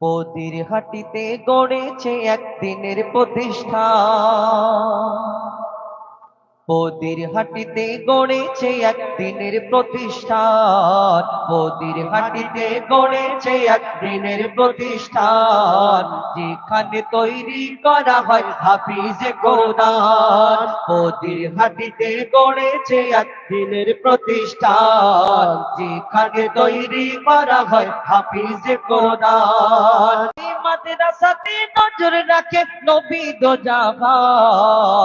পদির হাটিতে গড়েছে একদিনের প্রতিষ্ঠা। পদির হাটিতে গড়েছে একদিনের প্রতিষ্ঠান। পদির হাটিতে গড়েছে একদিনের প্রতিষ্ঠান। যেখানে তৈরি করা হয় হাফিজে কোরআন। পদির হাটিতে গড়েছে একদিনের প্রতিষ্ঠান। যেখানে তৈরি করা হয় হাফিজে কোরআন। এই মাদ্রাসাতে নজর রাখে নবী দো জাহান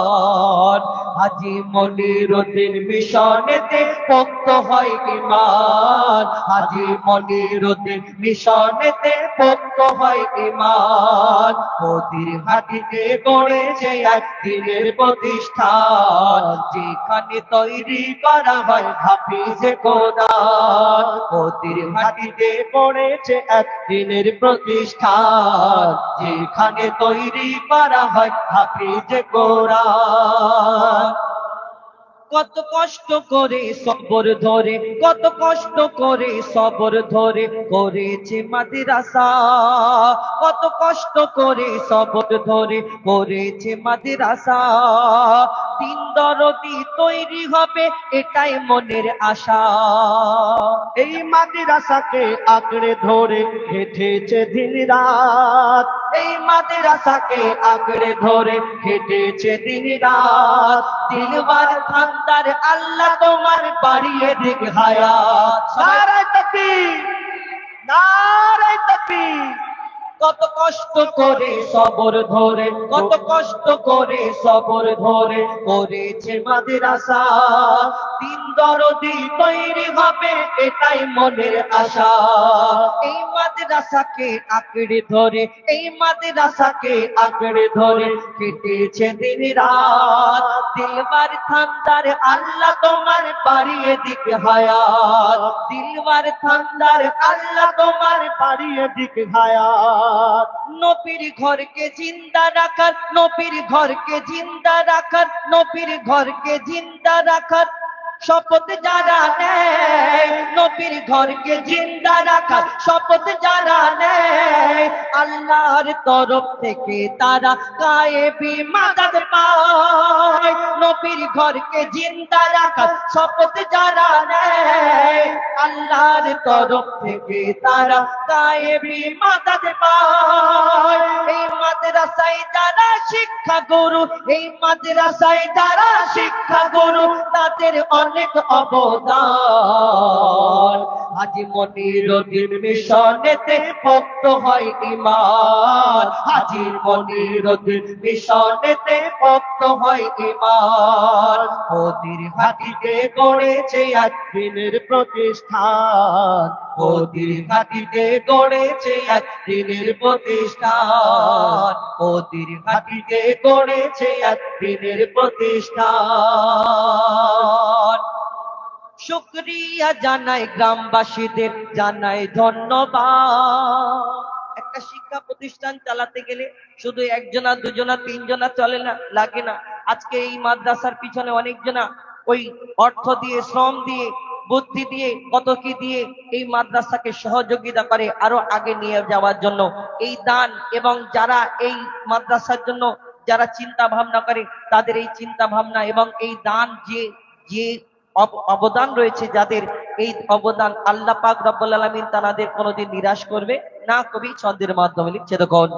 হাজি মনিরুদ্দিন মিশনেতে পোক্ত হয় ইমান হাজি মনিরুদ্দিন মিশনেতে পোক্ত হয় ইমান মোদির হাটিতে গড়েছে একদিনের প্রতিষ্ঠান। যেখানে তৈরি করা হয় হাফিজে কোরআন। মোদির হাটিতে গড়েছে একদিনের প্রতিষ্ঠান। যেখানে তৈরি করা হয় হাফিজ কোরআন কত কষ্ট করে সবর ধরে, কত কষ্ট করে সবর ধরে করেছে মাদ্রাসা। কত কষ্ট করে সবর ধরে করেছে মাদ্রাসা। দিন দরদি তৈরি হবে, এটাই মনের আশা। এই মাদ্রাসাকে আঁকড়ে ধরে হেঁটেছে দিন রাত এই মাদ্রাসাকে আঁকড়ে ধরে হেঁটেছে দিন রাত। দিলবার ঠান্ডার আল্লাহ তোমার বাড়িয়ে দিক হায়াত। নারায় তকবীর, নারায় তাকবীর। কত কষ্ট করে সবর ধরে, কত কষ্ট করে সবর ধরে করেছে মাদ্রাসা। দিন দরদি তৈরি হবে, এটাই মনের আশা। এই মাদ্রাসাকে আঁকড়ে ধরে, এই মাদ্রাসাকে আঁকড়ে ধরে কেটেছে দিন রাত। দিলবার ঠান্ডার আল্লাহ তোমার বাড়িয়ে দিক হায়াত। দিলবার ঠান্ডার আল্লাহ তোমার বাড়িয়ে দিক হায়াত। নবীর ঘরকে জিন্দা রাখার নবীর ঘরকে জিন্দা রাখার নবীর ঘরকে জিন্দা রাখার। শপথ যারা নেয়, নবীর ঘরকে জিন্দা রাখার শপথ যারা নেয়, আল্লাহর তরফ থেকে তারা গায়েবি মাদাদ পায়। নবীর ঘরকে জিন্দা রাখার শপথ যারা নেয়, আল্লাহর তরফ থেকে তারা গায়েবি মাদাদ পায়। মাদ্রাসায় যারা শিক্ষা গুরু এই মাদ্রাসায় যারা শিক্ষা গুরু তাদের অনেক অবদান। হাজি মনিরুদ্দিন মিশনেতে ভক্ত হয় ইমান হাজি মনিরুদ্দিন মিশনেতে ভক্ত হয় ইমান মোদির হাতিতে গড়েছে একদিনের প্রতিষ্ঠান। মোদির হাতিতে গড়েছে একদিনের প্রতিষ্ঠান। মোদির হাতিতে গড়েছে একদিনের প্রতিষ্ঠান। শুক্রিয়া জানাই গ্রামবাসীদের, জানাই ধন্যবাদ। একটা শিক্ষা প্রতিষ্ঠান চালাতে গেলে শুধু একজনা, দুজনা, তিনজনা চলে না, লাগে না। আজকে এই মাদ্রাসার পিছনে অনেকজনা ওই অর্থ দিয়ে, শ্রম দিয়ে, বুদ্ধি দিয়ে কত কি দিয়ে এই মাদ্রাসাকে সহযোগিতা করে আরও আগে নিয়ে যাওয়ার জন্য। এই দান এবং যারা এই মাদ্রাসার জন্য যারা চিন্তা ভাবনা করে, তাদের এই চিন্তা ভাবনা এবং এই দান যে যে অবদান রয়েছে যাদের। এই অবদান আল্লাহ পাক রব্বুল আলামিন তাদের কোনোদিন নিরাশ করবে না। কবি ছন্দের মাধ্যমে লিখছে তখন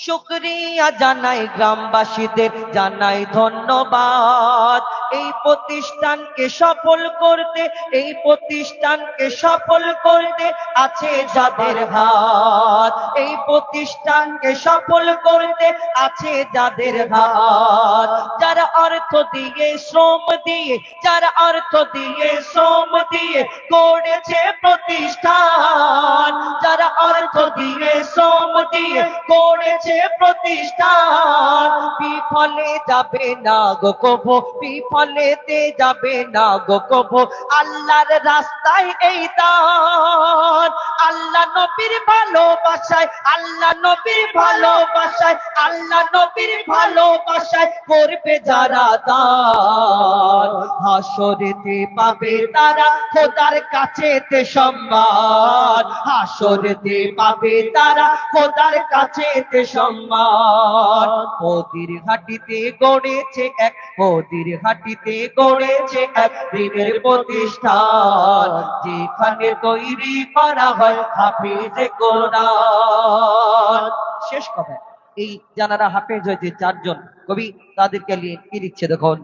শুক্রিয়া জানাই গ্রামবাসীদের, জানাই ধন্যবাদ। এই প্রতিষ্ঠানকে সফল করতে, এই প্রতিষ্ঠানকে সফল করতে আছে যাদের হাত। এই প্রতিষ্ঠানকে সফল করতে আছে যাদের হাত। যারা অর্থ দিয়ে শ্রম দিয়ে, যারা অর্থ দিয়ে শ্রম দিয়ে করেছে প্রতিষ্ঠান। যারা অর্থ দিয়ে শ্রম দিয়ে করেছে প্রতিষ্ঠান। বিফলে যাবে না গো কভু বিফলে ফলেতে যাবে না গো কবু আল্লাহর রাস্তায় এই দান। আল্লাহ নবীর ভালোবাসায়, আল্লাহ নবীর ভালোবাসায়, আল্লাহ নবীর ভালোবাসায় করবে যারা দান। হাসরেতে পাবে তারা খোদার কাছেতে সম্মান। হাসরেতে পাবে তারা খোদার কাছেতে সম্মান। মোদির হাটিতে গড়েছে এক মোদির হাটিতে গড়েছে এক দিনের প্রতিষ্ঠান। যেখানে তৈরি করা হয় হাফিজে কোরআন। শেষ কথা এই জানারা হাফেজ হয়েছে চারজন। কবি তাদেরকে নিয়ে কি দিচ্ছে দেখুন।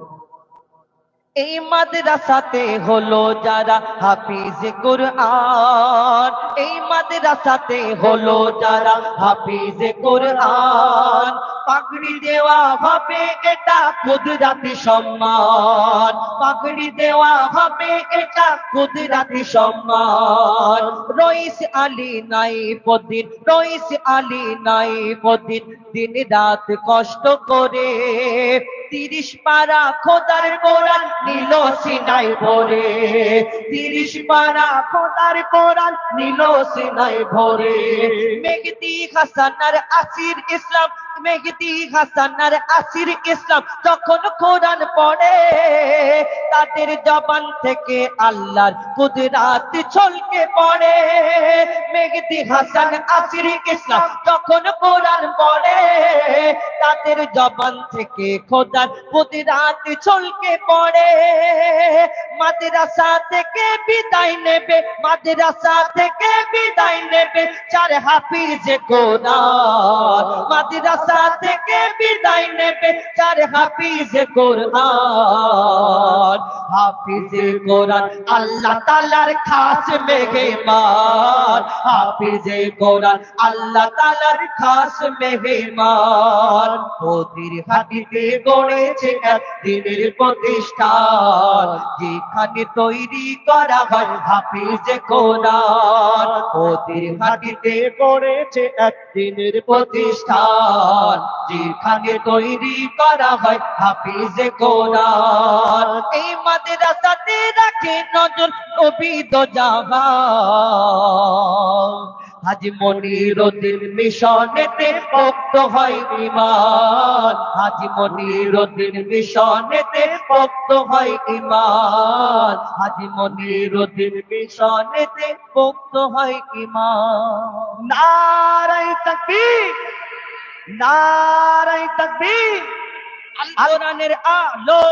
এই মাদ্রাসাতে হলো যারা হাফিজ কোরআন। এই মাদ্রাসাতে হলো যারা হাফিজ কোরআন। পাগড়ি দেওয়া হবে এটা কুদরাতি সম্মান। পাগড়ি দেওয়া হবে এটা কুদরাতি সম্মান। রইস আলী নাই পদিন রইস আলী নাই পদিন দিন রাত কষ্ট করে তিরিশ পারা খোদার কোরআন নিল সিনাই ভরে। তিরিশ পারা খোদার কোরআন নিল সিনাই ভরে। মেঘদি হাসানার আসির ইসলাম মেঘদি হাসানার আসির ইসলাম যখন কোরআন পড়ে, তাদের জবান থেকে আল্লাহর কুদরাত ছলকে পড়ে। মেঘদি হাসান, আসির ইসলাম যখন কোরআন পড়ে, তাদের জবান থেকে খোদার কুদরাত ছলকে পড়ে। মাদ্রাসা থেকে বিদায় নেবে, মাদ্রাসা থেকে বিদায় নেবে, চার হাফিজ কোরআন। মাদ্রাসা থেকে বিদায় নেবে হাফিজ কোরআন। হাফিজ কোরআন আল্লাহ তালার খাস মেহমান। হাফিজ কোরআন আল্লাহ তালার খাস মেহমান। হাতিতে গড়েছে দিনের প্রতিষ্ঠান। যেখানে তৈরি করা হয় হাফিজ কোরআন। মোদির হাতিতে করেছে একদিনের প্রতিষ্ঠান। যেখানে তৈরি করা হয় হাফিজ কোরআন। এই মাদ্রাসাতে রাখে নজর অবিদ জাহান হাজি মনিরুদ্দিন মিশনেতে ভক্ত হয় ইমান হাজি মনিরুদ্দিন মিশনেতে ভক্ত হয় ইমান হাজি মনিরুদ্দিন মিশনেতে ভক্ত হয় ইমান নারাই তকবীর। নারাই তকবীর। আল কোরআনের আলো।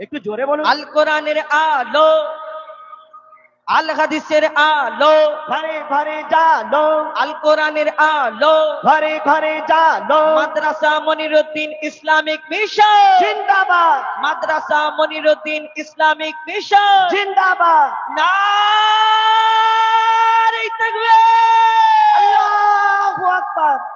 একটু জোরে বলুন। আল কোরআনের আলো। আল হাদিসের আলো। ঘরে ঘরে জানো আল কোরআনের আলো। ঘরে ঘরে জানো মাদ্রাসা মনিরুদ্দিন ইসলামিক মিশন। জিন্দাবাদ। মাদ্রাসা মনিরুদ্দিন ইসলামিক মিশন। জিন্দাবাদ। নারী থাকবে আল্লাহু আকবার।